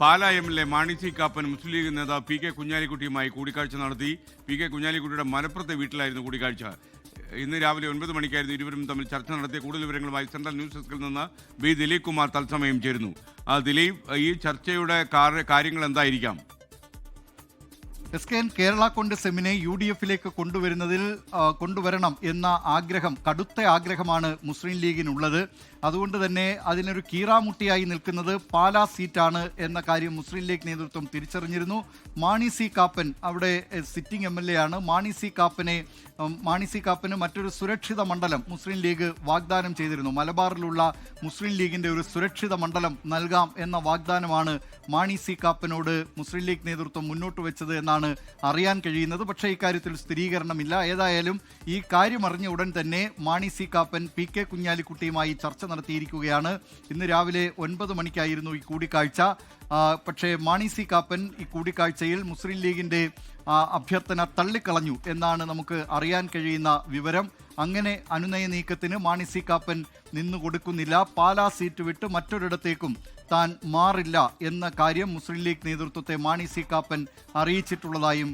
Pala M L A Mani C Kappan Muslim league നേതാവ് P K കുഞ്ഞാലിക്കുട്ടിയുമായി കൂടിക്കാഴ്ച നടത്തി. പി കെ കുഞ്ഞാലിക്കുട്ടിയുടെ മലപ്പുറത്തെ വീട്ടിലായിരുന്നു കൂടിക്കാഴ്ച. ഇന്ന് രാവിലെ ഒൻപത് മണിക്കായിരുന്നു ഇരുവരും തമ്മിൽ ചർച്ച നടത്തിയ കൂടുതൽ വിവരങ്ങളുമായി സെൻട്രൽ ന്യൂസ് ഡെസ്കിൽ നിന്ന് ബി ദിലീപ് കുമാർ തത്സമയം ചേരുന്നു. ദിലീപ് ഈ ചർച്ചയുടെ കാര്യങ്ങൾ എന്തായിരിക്കാം? S K N Kerala Congress U D എഫിലേക്ക് കൊണ്ടുവരുന്നതിൽ കൊണ്ടുവരണം എന്ന ആഗ്രഹം കടുത്ത ആഗ്രഹമാണ് മുസ്ലിം ലീഗിനുള്ളത്. അതുകൊണ്ട് തന്നെ അതിനൊരു കീറാമുട്ടിയായി നിൽക്കുന്നത് പാലാ സീറ്റാണ് എന്ന കാര്യം മുസ്ലിം ലീഗ് നേതൃത്വം തിരിച്ചറിഞ്ഞിരുന്നു. മാണി സി കാപ്പൻ അവിടെ സിറ്റിംഗ് എം എൽ എ ആണ്. മാണി സി കാപ്പനെ മാണി സി കാപ്പന് മറ്റൊരു സുരക്ഷിത മണ്ഡലം മുസ്ലിം ലീഗ് വാഗ്ദാനം ചെയ്തിരുന്നു. മലബാറിലുള്ള മുസ്ലിം ലീഗിന്റെ ഒരു സുരക്ഷിത മണ്ഡലം നൽകാം എന്ന വാഗ്ദാനമാണ് മാണി സി കാപ്പനോട് മുസ്ലിം ലീഗ് നേതൃത്വം മുന്നോട്ട് വെച്ചത് എന്നാണ് അറിയാൻ കഴിയുന്നത്. പക്ഷേ ഇക്കാര്യത്തിൽ സ്ഥിരീകരണമില്ല. ഏതായാലും ഈ കാര്യം അറിഞ്ഞ ഉടൻ തന്നെ Mani C Kappan P K കുഞ്ഞാലിക്കുട്ടിയുമായി ചർച്ച നടത്തിയിരിക്കുകയാണ്. ഇന്ന് രാവിലെ ഒൻപത് മണിക്കായിരുന്നു ഈ കൂടിക്കാഴ്ച. പക്ഷേ മാണി സി കാപ്പൻ ഈ കൂടിക്കാഴ്ചയിൽ മുസ്ലിം ലീഗിന്റെ ആ, അഭ്യർത്ഥന തള്ളിക്കളഞ്ഞു എന്നാണ് നമുക്ക് അറിയാൻ കഴിയുന്ന വിവരം. അങ്ങനെ അനുനയ നീക്കത്തിന് മാണി സി കാപ്പൻ നിന്നു കൊടുക്കുന്നില്ല. പാലാ സീറ്റ് വിട്ട് മറ്റൊരിടത്തേക്കും താൻ മാറില്ല എന്ന കാര്യം മുസ്ലിം ലീഗ് നേതൃത്വത്തെ മാണി സി കാപ്പൻ അറിയിച്ചിട്ടുള്ളതായും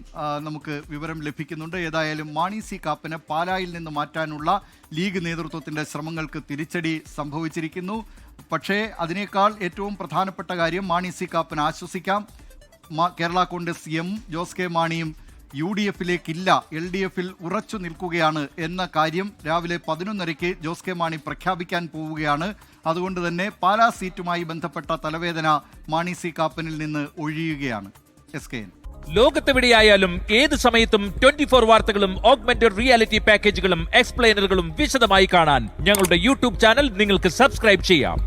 നമുക്ക് വിവരം ലഭിക്കുന്നുണ്ട്. ഏതായാലും മാണി സി കാപ്പനെ പാലായിൽ നിന്ന് മാറ്റാനുള്ള ലീഗ് നേതൃത്വത്തിന്റെ ശ്രമങ്ങൾക്ക് തിരിച്ചടി സംഭവിച്ചിരിക്കുന്നു. പക്ഷേ അതിനേക്കാൾ ഏറ്റവും പ്രധാനപ്പെട്ട കാര്യം മാണി സി കാപ്പൻ ആശ്വസിക്കാം. കേരള കോൺഗ്രസ് എം ജോസ് കെ മാണിയും യു ഡി എഫിലേക്കില്ല എൽ ഡി എഫിൽ ഉറച്ചു നിൽക്കുകയാണ് എന്ന കാര്യം രാവിലെ പതിനൊന്നരയ്ക്ക് ജോസ് കെ മാണി പ്രഖ്യാപിക്കാൻ പോവുകയാണ്. അതുകൊണ്ട് തന്നെ പാലാ സീറ്റുമായി ബന്ധപ്പെട്ട തലവേദന മാണി സി കാപ്പനിൽ നിന്ന് ഒഴിയുകയാണ്. S K N. ലോകത്തെവിടെയായാലും ഏത് സമയത്തും ട്വന്റി ഫോർ വാർത്തകളും ഓഗ്മെന്റഡ് റിയാലിറ്റി പാക്കേജുകളും എക്സ്പ്ലെയിനറുകളും വിശദമായി കാണാൻ ഞങ്ങളുടെ യൂട്യൂബ് ചാനൽ നിങ്ങൾക്ക് സബ്സ്ക്രൈബ് ചെയ്യാം.